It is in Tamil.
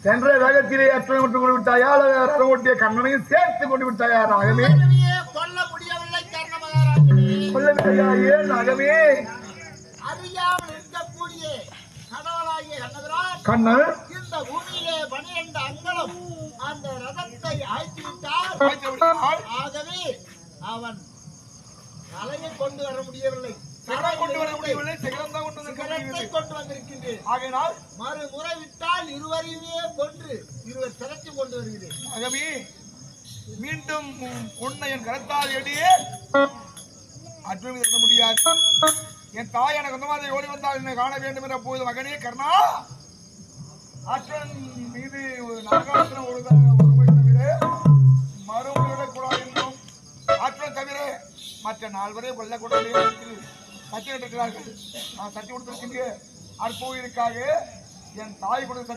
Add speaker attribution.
Speaker 1: சென்ற வேகத்திலே அத்தனை கொண்டு கொண்டு விட்டாயா அல்லது ரதம் ஓட்டிய கண்ணனையும் சேர்த்து கொண்டு விட்டாயா
Speaker 2: மனைவியே கொல்ல முடியவில்லை
Speaker 1: ஏன்
Speaker 2: அறியாமல் இருக்கக்கூடிய கடவுளாகிய கண்ணபிரான்
Speaker 1: கண்ணன்.
Speaker 2: இந்த பூமியிலே பனிரெண்டு அங்கலம் அந்த ரதத்தை விட்டார்
Speaker 1: விட்டால்
Speaker 2: ஆகவே அவன் தலையை கொண்டு வர முடியவில்லை.
Speaker 1: கொண்டு வர முடியவில்லை கொண்டு
Speaker 2: வந்திருக்கின்றேன்.
Speaker 1: ஆகையினால்
Speaker 2: மறுமுறை விட்டால் இருவரையுமே கொன்று இருவர் சிறத்தி கொண்டு வருகிறேன்.
Speaker 1: நாகமே மீண்டும் உன்னை என் கரத்தால் எடியே அற்புதம் இருக்க முடியாது. என் தாய் எனக்கு சொந்தமாக ஓடி வந்தால் என்னை காண வேண்டும் என்ற போது மகனே கர்ணா அற்றன் மீது ஒரு நாகாசனம் ஒரு ஒரு முறை தவிர மறுமுறை கூடாது என்றும் அற்றன் தவிர மற்ற நால்வரை கொல்லக்கூடாது என்று சத்தியம் இருக்கிறார்கள். நான் சத்தியம் கொடுத்திருக்கின்ற அற்புதத்திற்காக என் தாய் கொடுத்த